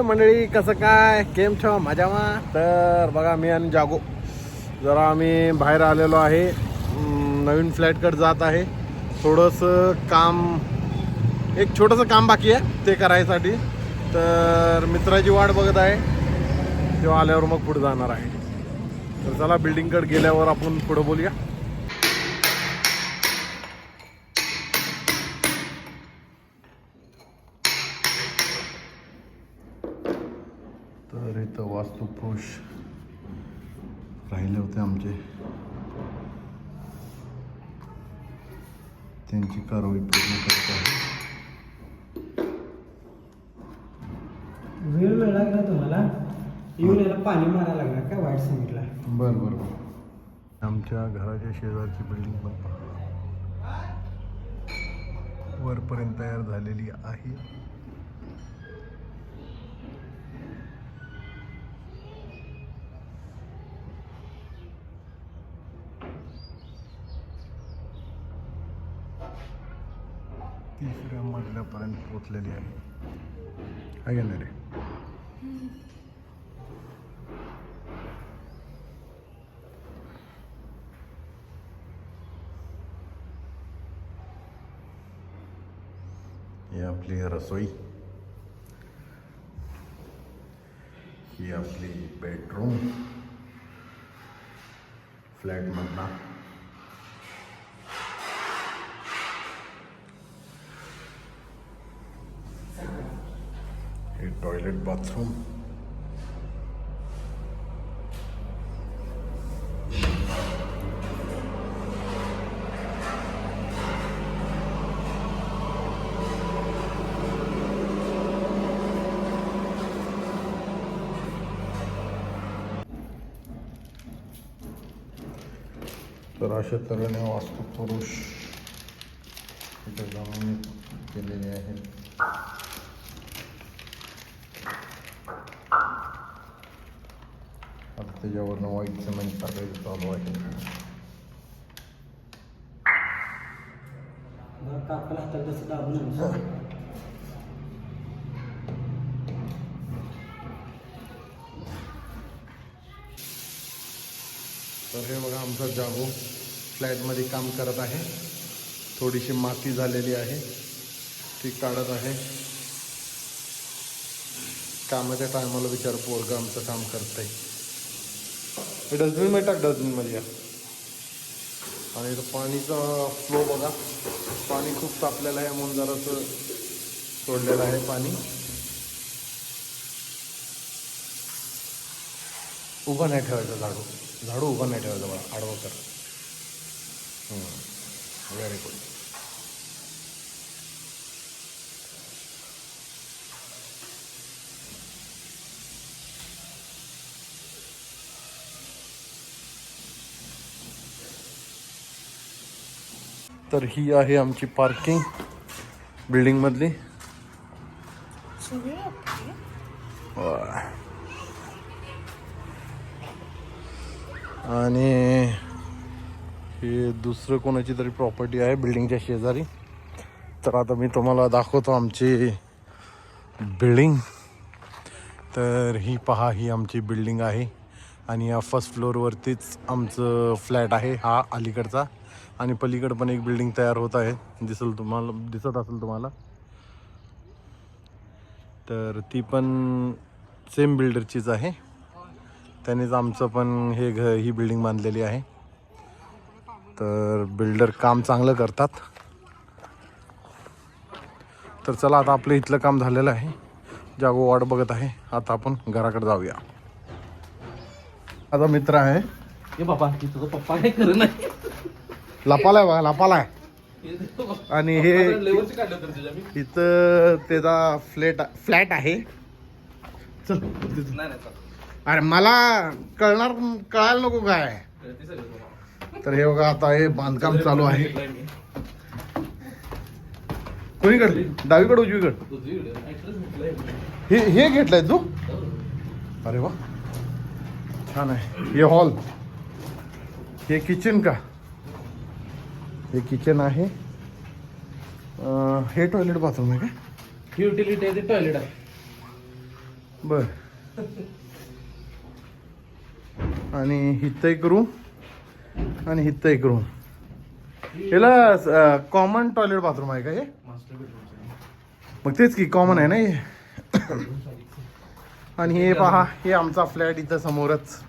मंडळी कसं काय? केम छो माझ्यामा तर बघा मी आणि जागो. जरा आम्ही बाहेर आलेलो आहे. नवीन फ्लॅटकडे जात आहे. थोडंसं काम एक छोटंसं काम बाकी आहे ते करायसाठी. तर मित्राची वाट बघत आहे. तेव्हा आल्यावर मग पुढे जाणार आहे. तर चला बिल्डिंगकडे गेल्यावर आपण पुढं बोलूया. तर इथं वास्तुपुरुष राहिले होते आमचे. त्यांची कारवाई पूर्ण करत आहे. वेळ मिळाला का तुम्हाला? येऊन याला पाणी मारायला लागणार का वाईट सांगितलं? बरं बरं बरं. आमच्या घराच्या शेजारची बिल्डिंग पण वरपर्यंत तयार झालेली आहे. आपल्यापर्यंत पोचलेली आहे. आहे ना रे? ही आपली रसोई. ही आपली बेडरूम फ्लॅटमधला हे बाथरूम तर अशा तऱ्हेने वास्तुपुरुष इथे जमिनीत केलेले आहेत. आता त्याच्यावरनं व्हाईट सिमेंट टाकायचं चालू आहे. तर हे बघा आमचा जागो फ्लॅटमध्ये काम करत आहे. थोडीशी माती झालेली आहे. ती काढत आहे. कामाच्या टायमाला विचार पोरगा आमचं काम करत आहे हे डस्टबिनमध्ये टाक डस्टबिनमध्ये या. आणि इथं पाणीचा फ्लो बघा. पाणी खूप तापलेलं आहे म्हणून जरासं सोडलेलं आहे पाणी. उभं नाही ठेवायचं झाडू. झाडू उभं नाही ठेवायचं बघा आडवं कर व्हेरी गुड तर ही आहे आमची पार्किंग बिल्डिंगमधली आणि हे दुसरं कोणाची तरी प्रॉपर्टी आहे बिल्डिंगच्या शेजारी. तर आता मी तुम्हाला दाखवतो आमची बिल्डिंग तर ही पहा ही आमची बिल्डिंग आहे. आणि या फर्स्ट फ्लोअरवरतीच आमचं फ्लॅट आहे हा अलीकडचा. आणि पलीकडं पण एक बिल्डिंग तयार होत आहे. दिसल तुम्हाला दिसत असेल तुम्हाला. तर ती पण सेम बिल्डरचीच आहे. त्यानेच आमचं पण हे घ ही बिल्डिंग बांधलेली आहे. तर बिल्डर काम चांगलं करतात. तर चला आता आपलं इथलं काम झालेलं आहे. जागो वाट बघत आहे. आता आपण घराकडे जाऊया. आता मित्र आहे. बाबा तुझा पप्पा काय करू नाही लपालाय बघा लपालाय. आणि हे इथं त्याचा फ्लॅट फ्लॅट आहे. चल. अरे मला कळणार कळायला नको काय. तर हे बघा आता हे बांधकाम चालू आहे. कोणीकडे? डावीकडे उजवीकडे. हे हे घेतलंय तू. अरे वा. छान आहे. हे हॉल. हे किचन का? हे किचन आहे. अं, हे टॉयलेट बाथरूम आहे का? युटिलिटी आहे ते टॉयलेट आहे. बर. आणि हिथं एक रूम आणि हिथं एक रूम याला कॉमन टॉयलेट बाथरूम आहे का हे? मास्टर बेडरूम मग तेच की कॉमन आहे ना हे? आणि हे पहा हे आमचा फ्लॅट इथं समोरच.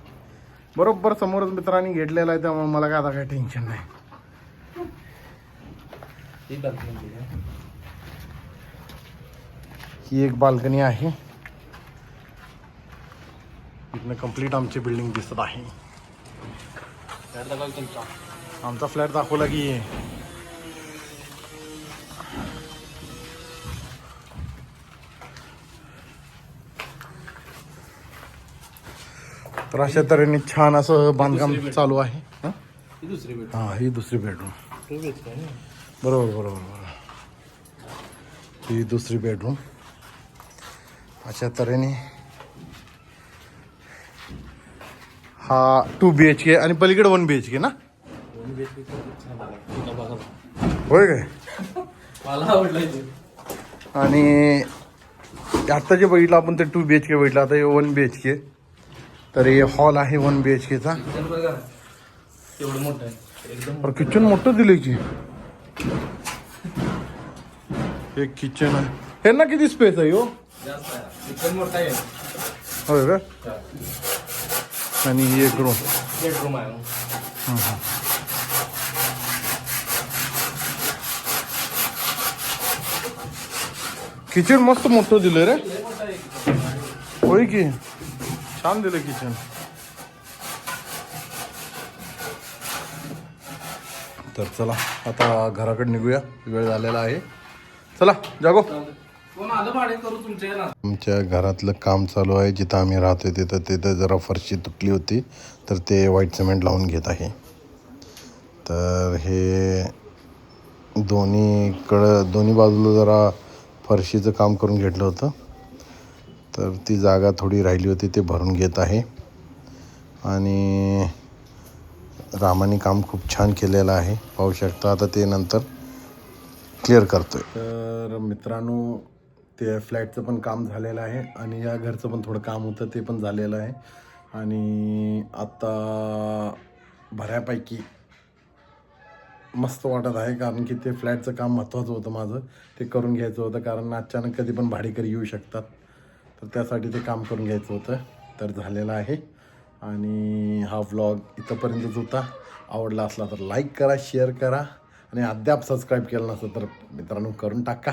बरोबर समोरच मित्रांनी घेतलेला आहे त्यामुळे मला काय आता काही टेन्शन नाही. ही ही एक बाल्कनी आहे. इथनं कंप्लीट आमची बिल्डिंग दिसत आहे. आमचा फ्लॅट दाखवला की तर अशा तऱ्हेने छान असं बांधकाम चालू आहे. हं? ही दुसरी बेड दुसरी बेडरूम बरोबर बरोबर बरोबर. ही दुसरी बेडरूम अशा तऱ्हेने हा टू बी एच के आणि पलीकडे वन बी एच के ना? होय काय? आणि आत्ता जे बघितलं आपण ते टू बी एच के बघितलं आता हे वन बी एच के तर हे हॉल आहे वन बी एच केचा किचन मोठं दिलंय की. हे किचन आहे हे ना किती स्पेस आहे हो जास्त आहे किचन मोठं आहे होय का आणि ही एक रूम बेडरूम आहे किचन मस्त मोठं दिलंय रे लय मोठं आहे kitchen. होय की छान दिलं किचन तर चला आता घराकडे निघूया. वेळ झालेला आहे. चला जागो. आमच्या घरातलं काम चालू आहे. जिथं आम्ही राहतोय तिथं तिथं जरा फरशी तुटली होती. तर ते व्हाईट सिमेंट लावून घेत आहे. तर हे दोन्हीकडं दोन्ही बाजूला जरा फरशीचं काम करून घेतलं होतं. तर ती जागा थोडी राहिली होती ते भरून घेत आहे. आणि रामाने काम खूप छान केलेलं आहे. पाहू शकता आता ते नंतर क्लिअर करतोय. तर मित्रांनो ते फ्लॅटचं पण काम झालेलं आहे आणि या घरचं पण थोडं काम होतं ते पण झालेलं आहे. आणि आता बऱ्यापैकी मस्त वाटत आहे कारण की ते फ्लॅटचं काम महत्त्वाचं होतं माझं. ते करून घ्यायचं होतं कारण अचानक कधी पण भाडेकरी येऊ शकतात. तर त्यासाठी ते काम करून घ्यायचं होतं. तर झालेलं आहे. आणि हा व्लॉग इथंपर्यंतच होता आवडला असला तर लाईक करा शेअर करा आणि अद्याप सबस्क्राईब केलं नसतं तर मित्रांनो करून टाका.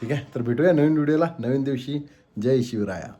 ठीक आहे? तर भेटूया नवीन व्हिडिओला नवीन दिवशी. जय शिवराया.